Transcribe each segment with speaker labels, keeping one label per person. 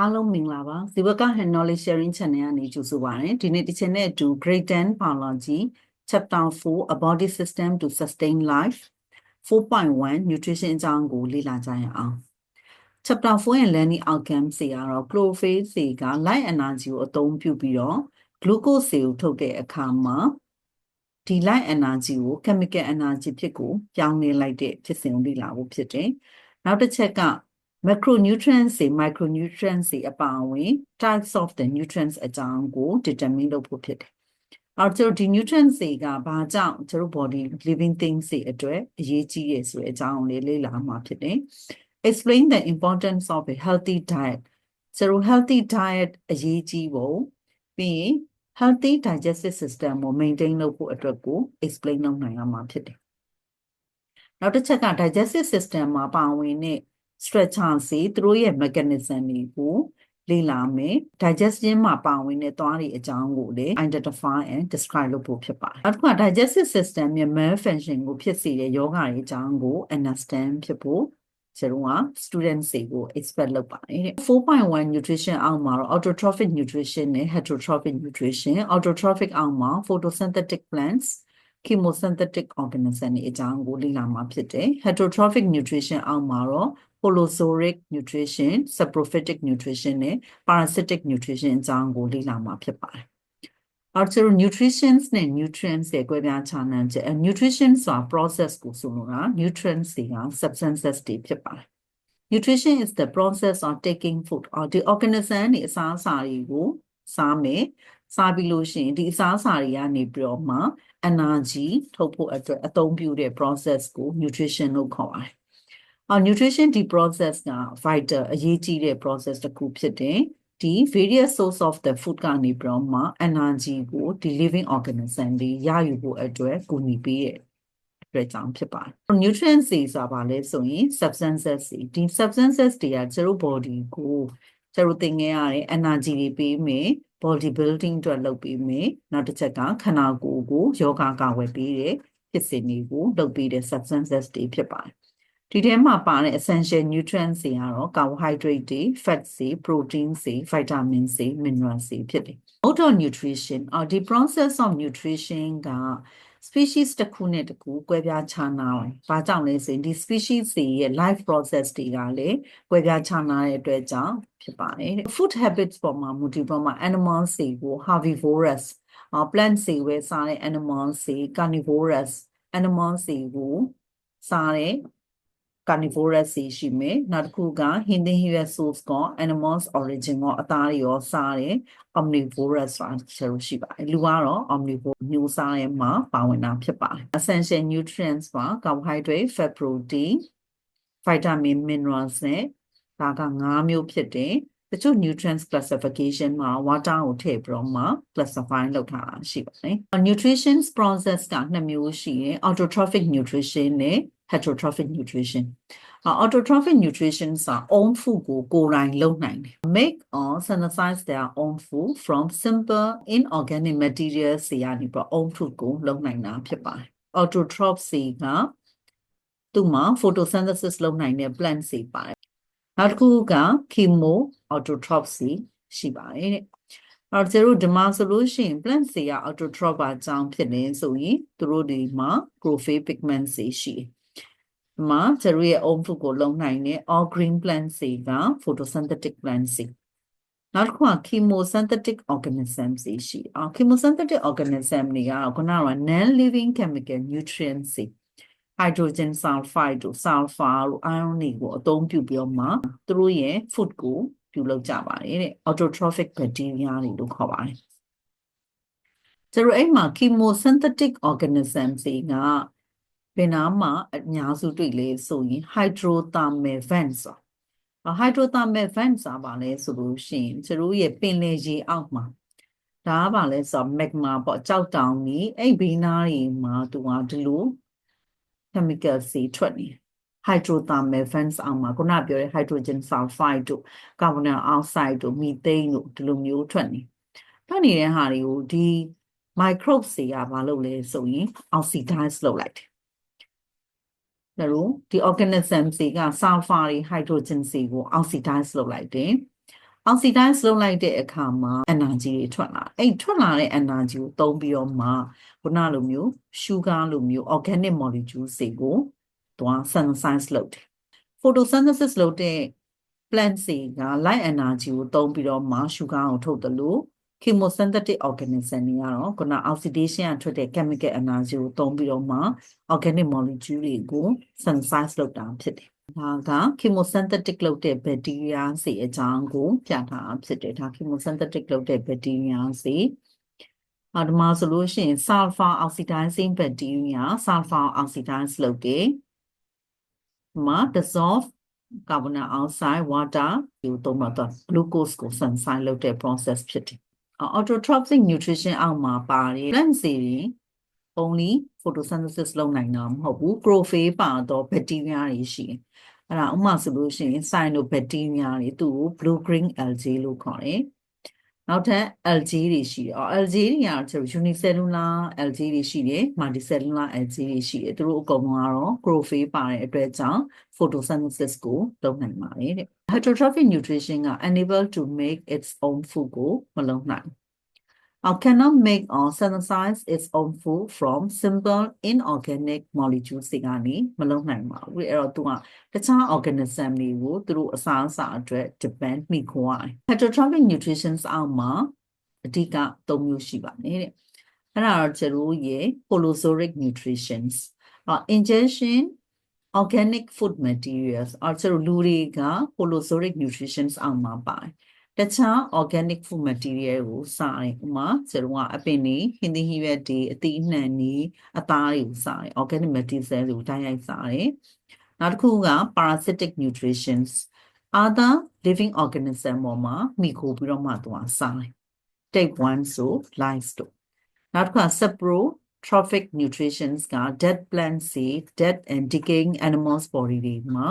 Speaker 1: အားလုံးမင်္ဂလာပါဇီဝက hand knowledge sharing channel ကနေကြိုဆိုပါရစေဒီနေ့ဒီချက်နဲ့အတူ grade 10 biology chapter 4 a body system to sustain life 4.1 nutrition အကြောင်းကိုလေ့လာကြရအောင် chapter 4ရဲ့ learning outcome တွေကတော့ chlorophyll တွေက light energy ကိုအသုံးပြုပြီးတော့ glucose တွေကိုထုတ်တဲ့အခါမှာဒီ light energy ကို chemical energy ဖြစ်ကိုပြောင်းလဲလိုက်တဲ့ဖြစ်စဉ်ကိုလေ့လာဖို့ဖြစ်တယ်နောက်တစ်ချက်က macronutrients တွေ micronutrients တွေအပါအဝင် types of the nutrients အကြောင်းကို determine လုပ်ဖို့ဖြစ်တယ်။အော်ကျွန်တော်ဒီ nutrients တွေကဘာကြောင့်ကျွန်တော် body living things တွေအတွက်အရေးကြီးရဆိုတဲ့အကြောင်းလေးလေ့လာမှာဖြစ်တယ်။ explain the importance of a healthy diet ကျွန်တော် healthy diet အရေးကြီးဖို့ပြီးရင် healthy digestive system ကို maintain လုပ်ဖို့အတွက်ကို explain လုပ်နိုင်ရမှာဖြစ်တယ်။နောက်တစ်ချက်က digestive system မှာပါဝင်တဲ့ structure စီသူတို့ရဲ့ mechanism တွေကိုလေ့လာမယ် digestion မှာပါဝင်တဲ့သွားတွေအကြောင်းကိုလည်း identify and describe လုပ်ဖို့ဖြစ်ပါတယ်နောက်တစ်ခါ digestive system ရဲ့ malfunction ကိုဖြစ်စေတဲ့ယောဂတွေအကြောင်းကို understand ဖြစ်ဖို့ကျွန်တော်က students တွေကို expect လုပ်ပါတယ်တဲ့4.1 nutrition အောက်မှာတော့ autotrophic nutrition နဲ့ heterotrophic nutrition autotrophic အောက်မှာ photosynthetic plants chemosynthetic organism တွေအကြောင်းကိုလေ့လာမှာဖြစ်တယ် heterotrophic nutrition အောက်မှာတော့ holosoric nutrition saprophytic nutrition နဲ့ parasitic nutrition အကြောင်းကိုလေ့လာမှာဖြစ်ပါတယ်အော်ကျတော့ nutritions နဲ့ nutrients ရဲ့ကွဲပြားခြားနားချက် nutrition ဆိုတာ process ကိုဆိုလိုတာ nutrients တွေက substances တွေဖြစ်ပါတယ် nutrition is the process of taking food or the organism တွေအစားအစာတွေကိုစားမယ်စားပြီးလို့ရှိရင်ဒီအစားအစာတွေကနေပြီးတော့မှ energy ထုတ်ဖို့အတွက်အသုံးပြုတဲ့ process ကို nutrition လို့ခေါ်ပါတယ် အော် nutrition ဒီ process က vital အရေးကြီးတဲ့ process တစ်ခုဖြစ်တယ်ဒီ various source of the food ကနေပြီးတော့မှ energy ကိုဒီ living organism တွေရယူဖို့အတွက်ကူညီပေးရဲ့အတွက်ကြောင့်ဖြစ်ပါတယ် nutrients တွေဆိုတာဘာလဲဆိုရင် substances တွေဒီ substances တွေကကျတို့ body ကိုကျတို့သင်ခဲ့ရတဲ့ energy တွေပေးမယ် body building အတွက်လုပ်ပေးမယ်နောက်တစ်ချက်ကခန္ဓာကိုယ်ကိုယောဂကာဝယ်ပေးတဲ့ဖြစ်စဉ်တွေကိုလုပ်ပေးတဲ့ substances တွေဖြစ်ပါတယ် ဒီထဲမှာပါတဲ့ essential nutrients တွေကတော့ carbohydrate တွေ fats တွေ protein တွေ vitamin တွေ minerals တွေဖြစ်တယ်။ mode of nutrition အော်ဒီ process of nutrition က species တစ်ခုနဲ့တစ်ခုကွဲပြားခြားနားတယ်။ဘာကြောင့်လဲဆိုရင်ဒီ species တွေရဲ့ life process တွေကလည်းကွဲပြားခြားနားတဲ့အတွက်ကြောင့်ဖြစ်ပါတယ်။ food habits ပေါ်မှာမူတည်ပေါ်မှာ animals တွေကို herbivorous အော် plants တွေပဲစားတဲ့ animals တွေ carnivorous animals တွေကိုစားတဲ့ carnivorous တွေရှိမယ်နောက်တစ်ခုက Hindin source က animals origin ကိုအသားတွေရောစားတယ် omnivorous ဆိုတာရှိပါတယ်လူကတော့ omnivore မျိုးစားရဲ့မှာပါဝင်တာဖြစ်ပါတယ် essential nutrients ပါ carbohydrate fat protein vitamin minerals နဲ့ဒါက5မျိုးဖြစ်တယ်တချို့ nutrients classification မှာ water ကိုထည့်ပြီးတော့မှ classify လုပ်ထားတာရှိပါတယ်။ nutrition process ကနှစ်မျိုးရှိတယ် autotrophic nutrition နဲ့ heterotrophic nutrition autotrophic nutrition စာ own food ကိုကိုယ်တိုင်လုပ်နိုင်တယ် make or synthesize their own food from simple inorganic materials တွေကနေပြီး own food ကိုလုပ်နိုင်တာဖြစ်ပါတယ် autotrophs ကသူ့မှာ photosynthesis လုပ်နိုင်တဲ့ plants တွေပါတယ်နောက်တစ်ခုက chemo autotrophs ရှိပါတယ်တဲ့အဲ့တော့ကျတို့ဒီမှာဆိုလို့ရှိရင် plants တွေက autotroph အကြောင်းဖြစ်နေဆိုရင်သူတို့ဒီမှာ chlorophyll pigments တွေရှိတယ် မှာကျတို့ရဲ့ own food ကိုလုံနိုင်တဲ့ all green plants တွေက photosynthetic plants တွေနောက်တစ်ခုက chemosynthetic organisms တွေရှိအောင် chemosynthetic organism တွေကခုနက non living chemical nutrients တွေ hydrogen sulfide တို့ sulfur တို့ ion တွေကိုအသုံးပြုပြီးတော့မှသူတို့ရဲ့ food ကိုပြုလုပ်ကြပါတယ်တဲ့ autotrophic bacteria တွေလို့ခေါ်ပါတယ်ကျတော့အဲ့မှာ chemosynthetic organisms တွေက ဘယ်နာမှာအများစုတွေ့လဲဆိုရင် hydrothermal vents ဆို hydrothermal vents ဆိုတာဘာလဲဆိုလို့ရှိရင်ကျတို့ရဲ့ပင်လယ်ရေအောက်မှာဒါကဘာလဲဆိုတော့ magma ပေါ့ကြောက်တောင်ကြီးအဲ့ဘီနာတွေမှာသူကဒီလို chemical စီထွက်နေ hydrothermal vents အောက်မှာခုနပြောတဲ့ hydrogen sulfide တို့ carbon dioxide တို့ methane တို့ဒီလိုမျိုးထွက်နေထွက်နေတဲ့ဟာတွေကိုဒီ microbes တွေကဘာလုပ်လဲဆိုရင် oxidize လုပ်လိုက်တယ် တို့ဒီ organism တွေက sulfur တွေ hydrogen တွေကို oxidize လုပ်လိုက်တယ်အောက်ဆီဒိုင်းလုပ်လိုက်တဲ့အခါမှာ energy တွေထွက်လာအဲ့ထွက်လာတဲ့ energy ကိုသုံးပြီးတော့မှခုနလိုမျိုး sugar လိုမျိုး organic molecules တွေကိုသွား synthesize လုပ်တယ် photosynthesis လုပ်တဲ့ plant တွေက light energy ကိုသုံးပြီးတော့မှ sugar ကိုထုတ်တယ်လို့ chemosynthetic organism တွေကတော့ခုန oxidation ကထွက်တဲ့ chemical energy ကိုသုံးပြီးတော့မှ organic molecule တွေကို synthesize လုပ်တာဖြစ်တယ်ဒါက chemosynthetic လုပ်တဲ့ bacteria စီအကြောင်းကိုပြထားတာဖြစ်တယ်ဒါ chemosynthetic လုပ်တဲ့ bacteria စီအဒမာဆိုလို့ရှိရင် sulfur oxidizing bacteria sulfur oxidize လုပ်တယ်မှာ dissolve carbon dioxide water ဒီကိုသုံးတော့ glucose ကို synthesize လုပ်တဲ့ process ဖြစ်တယ် autotrophic nutrition အောက်မှာပါတယ် plant စီတွေ only photosynthesis လုပ်နိုင်တာမဟုတ်ဘူး chlorophyll ပါတော့ bacteria တွေရှိတယ်အဲ့ဒါဥပမာဆိုလို့ရှိရင် cyanobacteria တွေသူ့ကို blue green algae လို့ခေါ်တယ် နောက်ထပ် algae တွေရှိတယ်အော် algae တွေကတော့ကျွန်တော် unicellular algae တွေရှိတယ် multicellular algae တွေရှိတယ်သူတို့အကုန်လုံးကတော့ chlorophyll ပါတဲ့အတွက်ကြောင့် photosynthesis ကိုလုပ်နိုင်ပါတယ်တဲ့ heterotrophic nutrition က unable to make its own food ကိုမလုပ်နိုင် or cannot make or synthesize its own food from simple inorganic molecules တွေကနေမလုပ်နိုင်ပါဘူးအဲ့တော့သူကတခြား organism တွေကိုသူတို့အစားအစာအတွက် depend မိခိုးရတယ် heterotrophic nutrition အောက်မှာအဓိက၃မျိုးရှိပါတယ်တဲ့အဲ့ဒါတော့ကျတို့ရဲ့ holozoic nutritions အော် ingestion organic food materials အော်ကျတို့လူတွေက holozoic nutritions အောက်မှာပါတယ် တခြား organic food material ကိုစားတယ်ဥမာကျတော့ကအပင်တွေဟင်းသီးဟင်းရွက်တွေအသီးအနှံတွေအသားတွေကိုစားတယ် organic material တွေကိုတိုင်းရိုက်စားတယ်နောက်တစ်ခုက parasitic nutritions other living organism ပေါ်မှာမိခိုပြီးတော့မှသွားစားတယ် type 1ဆို lice တို့နောက်တစ်ခုက saprotrophic nutritions က dead plant seed dead and decaying animals body တွေမှာ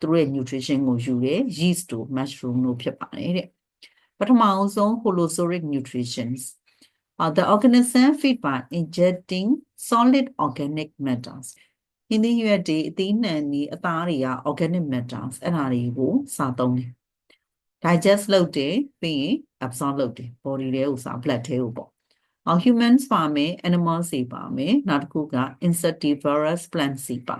Speaker 1: သူတို့ရဲ့ nutrition ကိုယူတယ် yeast တို့ mushroom တို့ဖြစ်ပါတယ်တဲ့ ပထမအောင်ဆုံး holozoic nutritions uh, the organism feed by injecting solid organic matters ဟင်းသီးရွက်တွေအသီးနှံတွေအသားတွေက organic matters အဲ့ဒါတွေကိုစားသုံးတယ် digest လုပ်တယ်ပြီးရင် absorb လုပ်တယ် body ထဲကိုစား blood ထဲကိုပေါ့အော် humans ပါမယ် animals တွေပါမယ်နောက်တစ်ခုက insectivorous plants တွေပါ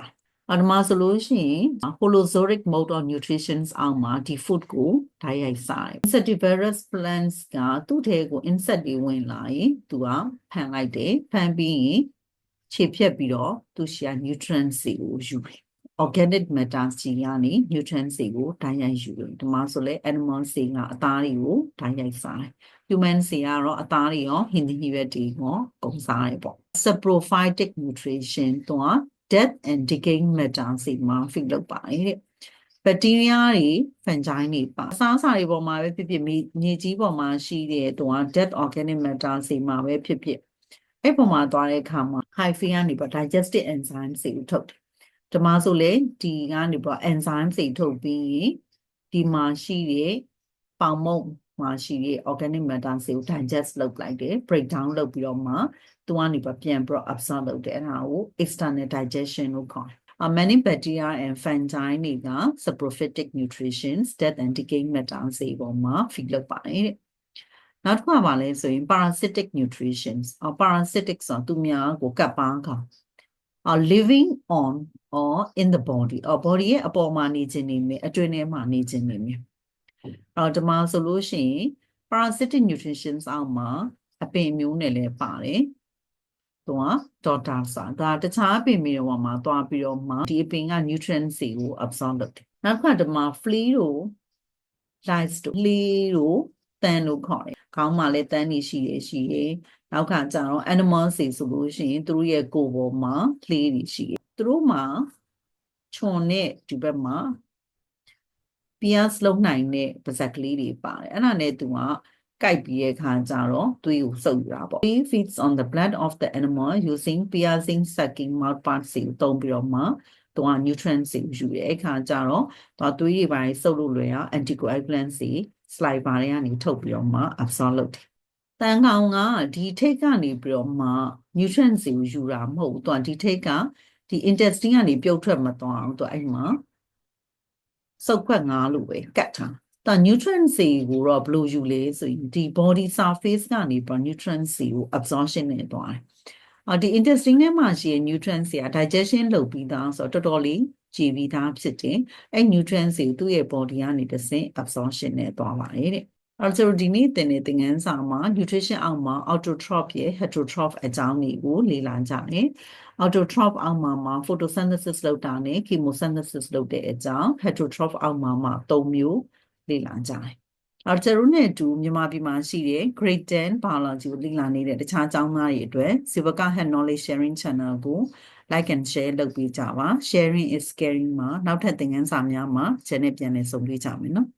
Speaker 1: အဒမဆိုလို့ရှိရင် holozoic mode of nutrition အောက်မှာဒီ food ကိုဓာတ်ရိုက်စားတယ် insectivorous plants ကသူ့ထဲကို insect တွေဝင်လာရင်သူကဖန်လိုက်တယ်ဖန်ပြီးရင်ခြေဖြတ်ပြီးတော့သူရှာ nutrients တွေကိုယူတယ် organic matter ကြီးကနေ nutrients တွေကိုဓာတ်ရိုက်ယူတယ်ဒီမှာဆိုလဲ animal တွေကအသားတွေကိုဓာတ်ရိုက်စားတယ် human တွေကတော့အသားတွေရောဟင်းသီးဟင်းရွက်တွေရောကုန်စားတယ်ပေါ့ saprophytic nutrition တော့ death and decaying matter စီမှာ feed လုပ်ပါတယ်တဲ့ဘက်တီးရီးယားတွေ fungi တွေပါအစားအစာတွေပေါ်မှာပဲဖြစ်ဖြစ်မြေကြီးပေါ်မှာရှိတဲ့သူက dead organic matter စီမှာပဲဖြစ်ဖြစ်အဲ့ပေါ်မှာသွားတဲ့အခါမှာ hyphae ကနေပေါ့ digestive enzyme တွေကိုထုတ်တယ်ဒီမှာဆိုလေဒီကနေပေါ့ enzyme တွေထုတ်ပြီးဒီမှာရှိတဲ့ပေါင်မုတ် မှာရှိတဲ့ organic matter တွေကို digest လုပ်လိုက်တယ် break down လုပ်ပြီးတော့မှသူကနေပြပြန်ပြီးတော့ absorb လုပ်တယ်အဲ့ဒါကို external digestion လို့ခေါ်တယ် uh, many bacteria and fungi တွေက saprophytic nutritions death and decaying matter တွေပေါ်မှာ feed လုပ်ပါတယ်တဲ့နောက်တစ်ခုကပါလဲဆိုရင် parasitic nutritions or parasitic ဆိုသူများကိုကပ်ပါခေါ are living on or in the body or body ရဲ့အပေါ်မှာနေခြင်းနေမယ်အတွင်းထဲမှာနေခြင်းနေမယ် အော်ဒီမှာဆိုလို့ရှိရင် parasitic nutritions အောက်မှာအပင်မျိုးနဲ့လည်းပါတယ်သူက daughter စာဒါတခြားအပင်မျိုးပေါ်မှာသွားပြီးတော့မှဒီအပင်က nutrients တွေကို absorb လုပ်တယ်နောက်တစ်ခါဒီမှာ flea တို့ lice တို့ flea တို့တန်လို့ခေါ်တယ်ခေါင်းမှာလည်းတန်းနေရှိရရှိရနောက်ခါကျတော့ animals တွေဆိုလို့ရှိရင်သူတို့ရဲ့ကိုယ်ပေါ်မှာ flea တွေရှိရသူတို့မှာခြုံနဲ့ဒီဘက်မှာ pierce လုပ်နိုင်တဲ့ပါဇက်ကလေးတွေပါတယ်အဲ့ဒါနဲ့သူကကိုက်ပြီးရဲ့ခါကျတော့သွေးကိုစုပ်ရတာပေါ့ It feeds on the blood of the animal using piercing sucking mouth parts ကိုသုံးပြီးတော့မှသူက nutrients ကိုယူတယ်အခါကျတော့သူကသွေးတွေပိုင်းစုပ်လို့လွယ်အောင် anticoagulants တွေ saliva တွေကနေထုတ်ပြီးတော့မှ absorb လုပ်တယ်တန်ကောင်ကဒီထိတ်ကနေပြီးတော့မှ nutrients ကိုယူတာမဟုတ်ဘူးသူကဒီထိတ်ကဒီ intestine ကနေပြုတ်ထွက်မသွားအောင်သူအဲ့မှာ စုပ်ခွက်ငါလို့ပဲကတ်ထားဒါ nutrients တွေကိုတော့ဘယ်လိုယူလဲဆိုရင်ဒီ body surface ကနေပြီးတော့ nutrients တွေကို absorption နဲ့သွားတယ်အော်ဒီ intestine ထဲမှာရှိတဲ့ nutrients တွေက digestion လုပ်ပြီးသားဆိုတော့တော်တော်လေးကြည်ပြီးသားဖြစ်တယ်အဲ့ nutrients တွေကိုသူ့ရဲ့ body ကနေတစ်ဆင့် absorption နဲ့သွားပါတယ်တဲ့ အဲ့ဆိုဒီနေ့သင်တဲ့သင်ခန်းစာမှာ nutrition အောက်မှာ autotroph ရဲ့ heterotroph အကြောင်းတွေကိုလေ့လာကြတယ် autotroph အောက်မှာမှာ photosynthesis လုပ်တာနဲ့ chemosynthesis လုပ်တဲ့အကြောင်း heterotroph အောက်မှာမှာ၃မျိုးလေ့လာကြတယ်အဲ့ကျတို့နဲ့အတူမြန်မာပြည်မှာရှိတဲ့ grade 10 biology ကိုလေ့လာနေတဲ့တခြားကျောင်းသားတွေအတွက် Sivaka Head Knowledge Sharing Channel ကို like and share လုပ်ပေးကြပါ sharing is caring မှာနောက်ထပ်သင်ခန်းစာများမှာ channel ပြန်လည်ဆုံတွေ့ကြမယ်နော်